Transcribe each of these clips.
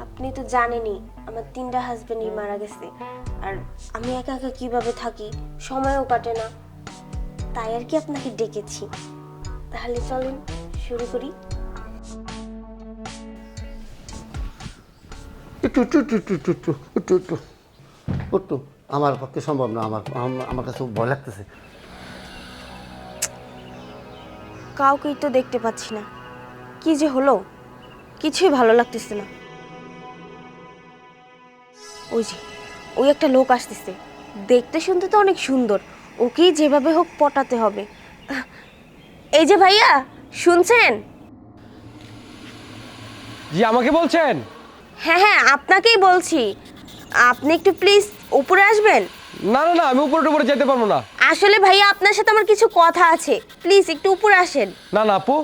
আপনি তো জানেনই আমার তিনটা হাজবেন্ডই মারা গেছে। আর আমি একা একা কীভাবে থাকি? সময়ও কাটে না। তাই আর কি আপনাকে ডেকেছি? তাহলে চলেন শুরু করি। একটু একটু একটু একটু একটু একটু একটু একটু একটু। আমার পক্ষে সম্ভব না আমার আম- আমার কাছে ভয় লাগতেছে। কাউকেই তো দেখতে পাচ্ছি না। কি যে হলো? কিছুই ভালো লাগতেছে না। ওই যে ওই একটা লোক আসতেছে। দেখতে শুনতে তো অনেক সুন্দর। ওকেই যেভাবে হোক পটাতে হবে। এই যে ভাইয়া শুনছেন? জি আমাকে বলছেন? হ্যাঁ হ্যাঁ আপনাকেই বলছি। আপনি একটু প্লিজ উপরে আসবেন? না না না আমি উপরে উপরে যেতে পারব না। আসলে ভাইয়া আপনার সাথে আমার কিছু কথা আছে। প্লিজ একটু উপরে আসেন। না না আপু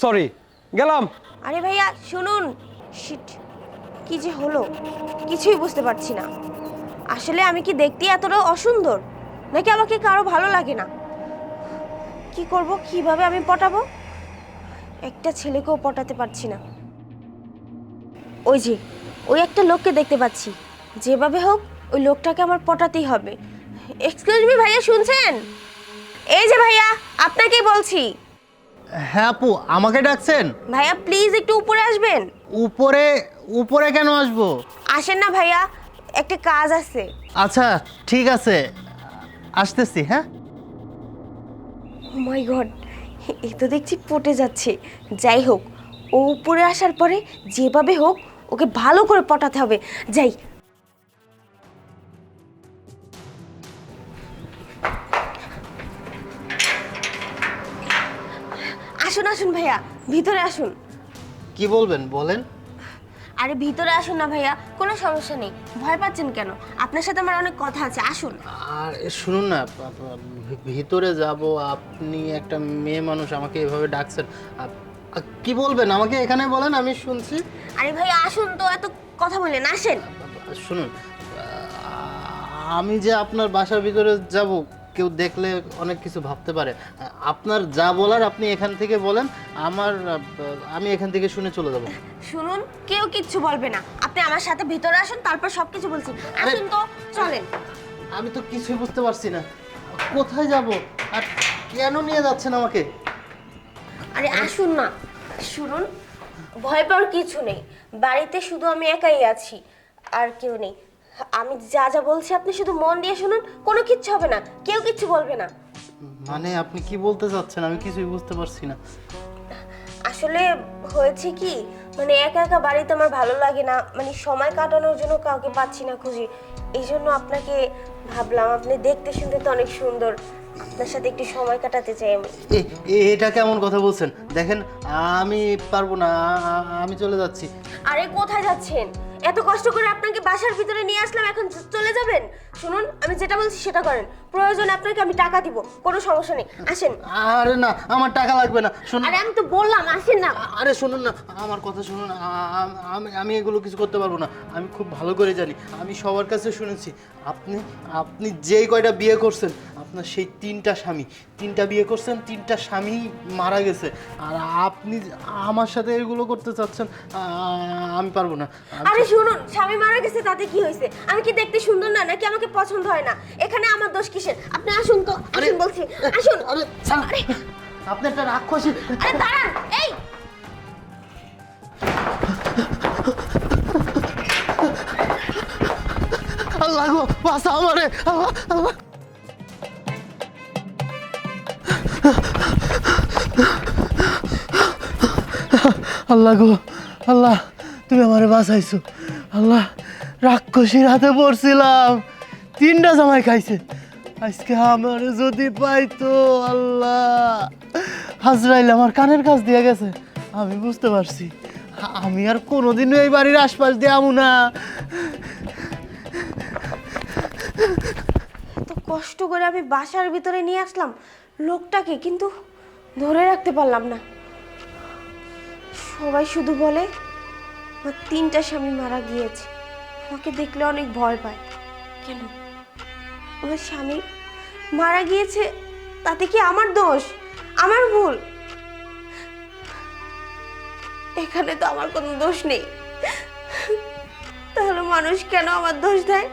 সরি গেলাম। আরে ভাইয়া শুনুন। শিট। কি যে হলো? কিছুই বুঝতে পারছি না। আসলে আমি কি দেখতে এতটা অসুন্দর? নাকি আমাকে কারও ভালো লাগে না? কি করব কীভাবে আমি পটাবো? একটা ছেলেকেও পটাতে পারছি না। ওই যে ওই একটা লোককে দেখতে পাচ্ছি। যেভাবে হোক ওই লোকটাকে আমার পটাতেই হবে। এক্সকিউজ মি ভাইয়া শুনছেন? এই যে ভাইয়া আপনাকেই বলছি। হ্যাঁ আপু আমাকে ডাকছেন? ভাইয়া প্লিজ একটু উপরে আসবেন। উপরে উপরে কেন আসব? আসেন না ভাইয়া একটা কাজ আছে। আচ্ছা ঠিক আছে। আসতেছি হ্যাঁ? মাই গড এই তো দেখছি পটে যাচ্ছে। যাই হোক ও উপরে আসার পরে যেভাবে হোক ওকে ভালো করে পটাতে হবে। যাই। আসুন আসুন ভাইয়া ভিতরে আসুন। কি বলবেন বলেন। আরে ভিতরে আসুন না ভাইয়া কোনো সমস্যা নেই। ভয় পাচ্ছেন কেন? আপনার সাথে আমার অনেক কথা আছে আসুন। আর শুনুন না ভিতরে যাব আপনি একটা মেয়ে মানুষ আমাকে এভাবে ডাকছেন। কি বলবেন আমাকে এখানে বলেন আমি শুনছি। আরে ভাই আসুন তো এত কথা বলেন আসেন। শুনুন আমি যে আপনার বাসার ভিতরে যাব কেউ দেখলে অনেক কিছু ভাবতে পারে। আপনার যা বলার আপনি এখান থেকে বলেন আমার আমি এখান থেকে শুনে চলে যাব। শুনুন কেউ কিচ্ছু বলবে না। আপনি আমার সাথে ভিতরে আসুন তারপর সব কিছু বলছি আসুন তো চলেন। আমি তো কিছুই বুঝতে পারছি না। কোথায় যাব? আর কেন নিয়ে যাচ্ছেন আমাকে? আরে আসুন না শুনুন ভয় পাওয়ার কিছু নেই। বাড়িতে শুধু আমি একাই আছি আর কেউ নেই। আমি যা যা বলছি আপনি শুধু মন দিয়ে শুনুন কোনো কিচ্ছু হবে না কেউ কিচ্ছু বলবে না। মানে আপনি কি বলতে চাচ্ছেন? আমি কিছুই বুঝতে পারছি না। আসলে হয়েছে কি মানে একা একা বাড়িতে আমার ভালো লাগে না মানে সময় কাটানোর জন্য কাউকে পাচ্ছি না খুঁজি। এই জন্য আপনাকে ভাবলাম আপনি দেখতে শুনতে তো অনেক সুন্দর। আপনার সাথে একটু সময় কাটাতে চাই আমি। এটা কেমন কথা বলছেন? দেখেন আমি পারব না আমি চলে যাচ্ছি। আরে কোথায় যাচ্ছেন? এত কষ্ট করে আপনাকে বাসার ভিতরে নিয়ে আসলাম এখন চলে যাবেন? শুনুন আমি যেটা বলছি সেটা করেন। প্রয়োজন আপনাকে আমি টাকা দিব কোনো সমস্যা নেই। আসেন। আরে না আমার টাকা লাগবে না শুনুন। আরে আমি তো বললাম আসেন না। আরে শুনুন না আমার কথা শুনুন আমি আমি এগুলো কিছু করতে পারব না আমি খুব ভালো করে জানি আমি সবার কাছে শুনেছি আপনি আপনি যেই কয়টা বিয়ে করছেন আপনার সেই তিনটা স্বামী তিনটা বিয়ে করছেন তিনটা স্বামী মারা গেছে আর আপনি আমার সাথে এগুলো করতে চাচ্ছেন আমি পারব না। আরে শুনুন স্বামী মারা গেছে তাতে কি হয়েছে? আমি কি দেখতে সুন্দর না নাকি আমাকে পছন্দ হয় না। এখানে আমার দোষ কিসের? আপনি আসুন তো আসুন বলছি আসুন। আরে ছাড়। আপনি একটা রাক্ষসী। আরে দাঁড়ান এই। আল্লাহ গো বাসা আমারে। আল্লাহ আল্লাহ আল্লাহ গো আল্লাহ তুমি আমারে বাঁচাইছো। আল্লাহ রাক্ষসীর হাতে পড়ছিলাম। তিনটা জামাই খাইছে। আজকে আমার যদি পাইতো আল্লাহ। হাজরাইল আমার কানের কাজ দিয়ে গেছে। আমি বুঝতে পারছি। আমি আর কোনোদিনও এই বাড়ির আশপাশ দিয়ে আমু না। এত কষ্ট করে আমি বাসার ভিতরে নিয়ে আসলাম। লোকটাকে কিন্তু ধরে রাখতে পারলাম না। সবাই শুধু বলে, আমার তিনটা স্বামী মারা গিয়েছে। আমাকে দেখলে অনেক ভয় পায়। কেন? আমার স্বামী মারা গিয়েছে, তাতে কি আমার দোষ? আমার ভুল? এখানে তো আমার কোনো দোষ নেই। তাহলে মানুষ কেন আমার দোষ দেয়?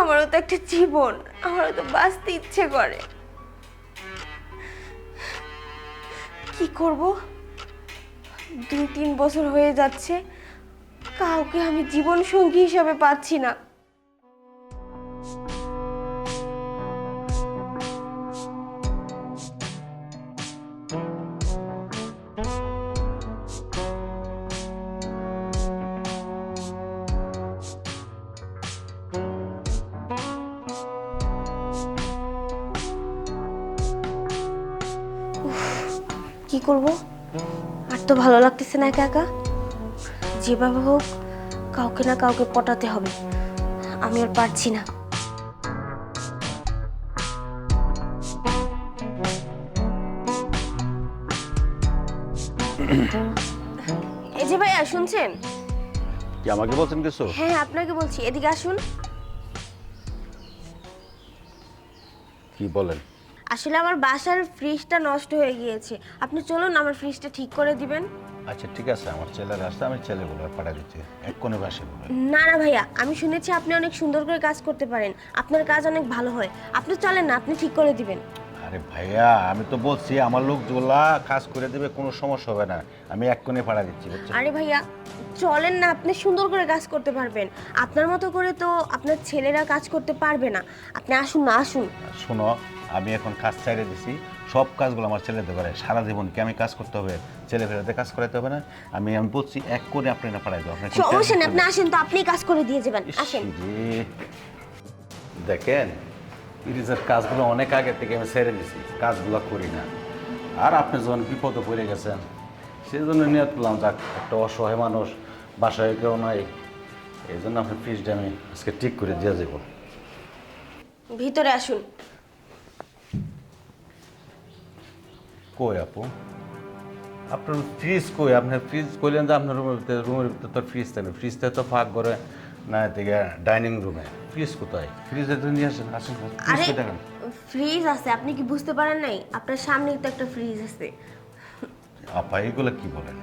আমারও তো একটা জীবন, আমারও তো বাঁচতে ইচ্ছে করে। কি করব? দুই তিন বছর হয়ে যাচ্ছে, কাউকে আমি জীবন সঙ্গী হিসাবে পাচ্ছি না। কি করব? আর তো ভালো লাগতেছে না একা একা। যেভাবে হোক কাউকে না কাউকে পটাতে হবে। আমি আর পারছি না। এই যে ভাইয়া শুনছেন? কি আমাকে বলছেন কিছু? হ্যাঁ আপনাকে বলছি। এদিকে আসুন। কি বলেন? আসলে আমার বাসার ফ্রিজটা নষ্ট হয়ে গিয়েছে। আপনি চলুন আমার ফ্রিজটা ঠিক করে দিবেন। আচ্ছা ঠিক আছে আমার ছেলের আসতে আমি ছেলেগুলো পাঠা দিচ্ছি। এক কোণে বাসে বলে না না ভাইয়া আমি শুনেছি আপনি অনেক সুন্দর করে কাজ করতে পারেন। আপনার কাজ অনেক ভালো হয়। আপনি চলেন না আপনি ঠিক করে দিবেন। আরে ভাইয়া আমি তো বলছি আমার লোকগুলা কাজ করে দেবে কোনো সমস্যা হবে না। আমি এক কোণে পাঠা দিচ্ছি আরে ভাইয়া চলেন না আপনি সুন্দর করে কাজ করতে পারবেন। আপনার মতো করে তো আপনার ছেলেরা কাজ করতে পারবে না। আপনি আসুন না আসুন। শোনো আমি এখন কাজ ছাইড়ে দিছি সব কাজগুলো আমার ছেলেতে করে সারা জীবন কি আমি কাজ করতে হবে? ছেলে ফেরাতে কাজ করাতে হবে না? আমি আমি বলছি এক কোণে আপনি না পাঠাই দেবো আপনার কোনো সমস্যা নেই আপনি আসেন তো আপনি কাজ করে দিয়ে যাবেন আসেন। দেখেন ইরিজের কাজগুলো অনেক আগে থেকে আমি ছেড়ে দিছি কাজগুলো করি না। আর আপনি যখন বিপদে পড়ে গেছেন সেই জন্য নিয়ত করলাম যাক একটা অসহায় মানুষ বাসায় কেউ নাই এই জন্য আপনার ফিসটা আমি আজকে ঠিক করে দিয়ে যাব ভিতরে আসুন। কই আপু? আপনার ফ্রিজ কই? আপনার ফ্রিজ কইলেন যে আপনার রুমের ভিতরে রুমের ভিতরে তো ফ্রিজ থাকে ফ্রিজটা তো ফাঁক করে না থেকে ডাইনিং রুমে। ফ্রিজ কোথায়? ফ্রিজে তো নিয়ে আসেন আসেন আরে ফ্রিজ দেখেন ফ্রিজ আছে আপনি কি বুঝতে পারেন নাই? আপনার সামনে তো একটা ফ্রিজ আছে। আপা এগুলো কি বলেন?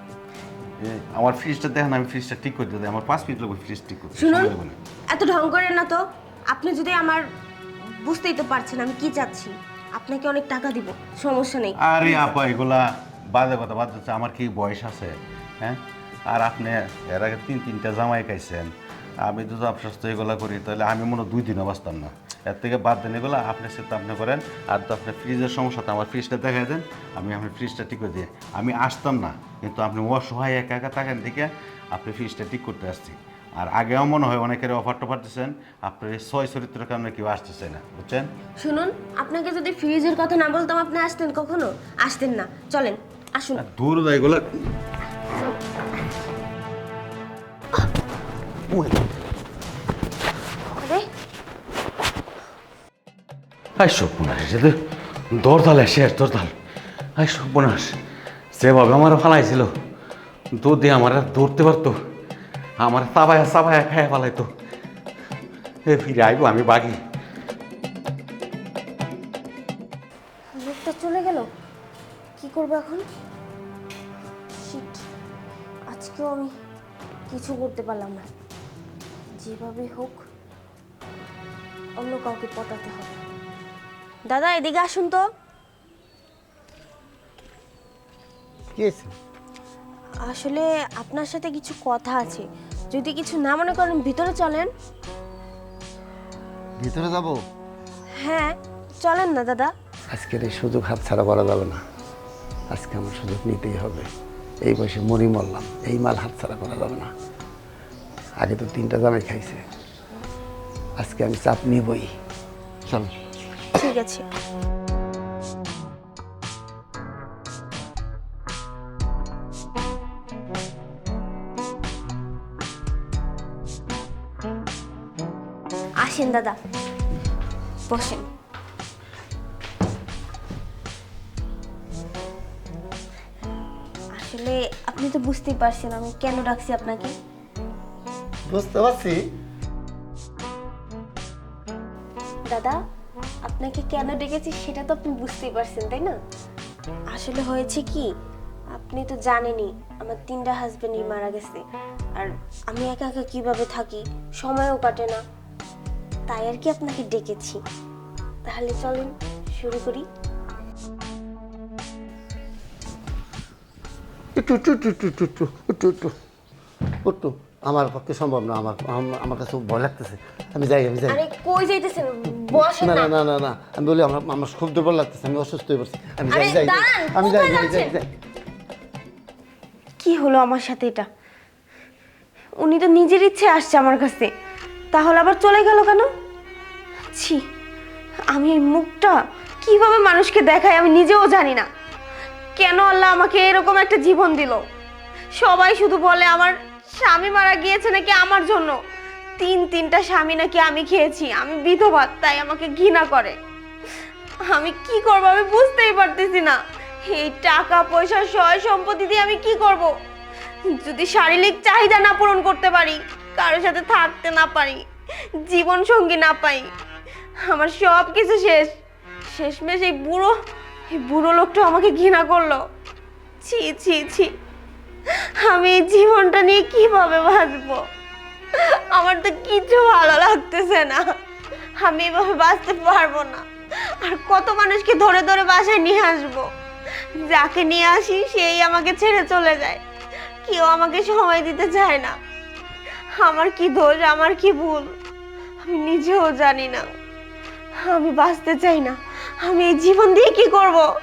আমার ফ্রিজটা দেখেন আমি ফ্রিজটা ঠিক করে দিই আমার পাঁচ মিনিট লাগবে ফ্রিজ ঠিক করতে। শুনুন। এত ঢং করেন না তো। আপনি যদি আমার বুঝতেই তো পারছেন আমি কি চাচ্ছি? আপনাকে অনেক টাকা দিব সমস্যা নেই। আরে আপা এগুলা বাজে কথা বাদ দিচ্ছে আমার কি বয়স আছে হ্যাঁ? আর আপনি এর আগে তিন তিনটা জামাই খাইছেন আমি তো অবসস্ত এগুলা করি তাহলে আমি মনে দুই দিনও বাঁচতাম না। এর থেকে বাদ দেন এগুলো আপনি সে তো আপনি করেন আর তো আপনার ফ্রিজের সমস্যা তো আমার ফ্রিজটা দেখাই দেন আমি আপনার ফ্রিজটা ঠিক করে দিই। আমি আসতাম না কিন্তু আপনি অসহায় একা একা থাকেন থেকে আপনি ফ্রিজটা ঠিক করতে আসছি। আর আগেও মনে হয় অনেকের অফার টফার দিচ্ছেন আপনার ছয় চরিত্রের কারণে কেউ আসতেছে না বুঝছেন? শুনুন আপনাকে যদি ফ্রিজের কথা না বলতাম আপনি আসতেন কখনো? আসতেন না চলেন আসুন। দূর এগুলো। আরে। আই সর্বনাশ যেতে দরদাল শেষ দরদাল। আই সর্বনাশ সেভাবে আমার ফালাইছিল দুধ দিয়ে আমার ধরতে পারতো আমার সাবায়া সাবায়া খায় ফালাইতো এ ফিরে আইব আমি বাগি। লোকটা চলে গেল? কি করব এখন? আজকেও আমি কিছু করতে পারলাম না। যেভাবে হোক অন্য কাউকে পটাতে হবে। দাদা এদিকে আসুন তো। কি আসলে আপনার সাথে কিছু কথা আছে। যদি কিছু না মনে করেন ভিতরে চলেন। ভিতরে যাব? হ্যাঁ চলেন না দাদা। আজকের এই সুযোগ হাত ছাড়া করা যাবে না। আজকে আমার সুযোগ নিতেই হবে। এই বয়সে মরি মরলাম এই মাল হাত ছাড়া করা যাবে না। আগে তো তিনটা জামাই খাইছে। আজকে আমি চাপ নিবই। চল। ঠিক আছে। আসেন দাদা। বসেন। আসলে আপনি তো বুঝতেই পারছেন আমি কেন ডাকছি আপনাকে? বুঝতে পারছি। দাদা আপনাকে কেন ডেকেছি সেটা তো আপনি বুঝতেই পারছেন তাই না? আসলে হয়েছে কি আপনি তো জানেনই আমার তিনটা হাজবেন্ডই মারা গেছে। আর আমি একা একা কীভাবে থাকি সময়ও কাটে না। তাই আর কি আপনাকে ডেকেছি। তাহলে চলুন শুরু করি। একটু একটু একটু একটু একটু একটু একটু। আমার পক্ষে সম্ভব না আমার আমার কাছে ভয় লাগতেছে। আমি যাই আমি যাই। আরে কই যাইতেছেন? বসেন না না। না না আমি বলি আমার আমার খুব দুর্বল লাগতেছে আমি অসুস্থ হয়ে পড়ছি। আমি যাই যাই যাই। আমি যাই যাই যাই যাই। কি হলো আমার সাথে এটা? উনি তো নিজের ইচ্ছে আসছে আমার কাছে। তাহলে আবার চলে গেল কেন? ছি আমি এই মুখটা কীভাবে মানুষকে দেখাই আমি নিজেও জানি না। কেন আল্লাহ আমাকে এরকম একটা জীবন দিল? সবাই শুধু বলে আমার স্বামী মারা গিয়েছে নাকি আমার জন্য? তিন তিনটা স্বামী নাকি আমি খেয়েছি, আমি বিধবা, তাই আমাকে ঘৃণা করে। আমি কি করব আমি বুঝতেই পারতেছি না। এই টাকা, পয়সা, সয় সম্পত্তি দিয়ে আমি কি করব? যদি শারীরিক চাহিদা না পূরণ করতে পারি, কারোর সাথে থাকতে না পারি, জীবন সঙ্গী না পাই, আমার সব কিছু শেষ। শেষমেশ এই বুড়ো এই বুড়ো লোকটা আমাকে ঘৃণা করল। ছি ছি ছি। আমি এই জীবনটা নিয়ে কীভাবে বাঁচবো? আমার তো কিছু ভালো লাগতেছে না। আমি এভাবে বাঁচতে পারব না। আর কত মানুষকে ধরে ধরে বাসায় নিয়ে আসব? যাকে নিয়ে আসি, সেই আমাকে ছেড়ে চলে যায়। কেউ আমাকে সময় দিতে চায় না। আমার কি দোষ, আমার কি ভুল? আমি নিজেও জানি না। আমি বাঁচতে চাই না। আমি এই জীবন দিয়ে কি করব?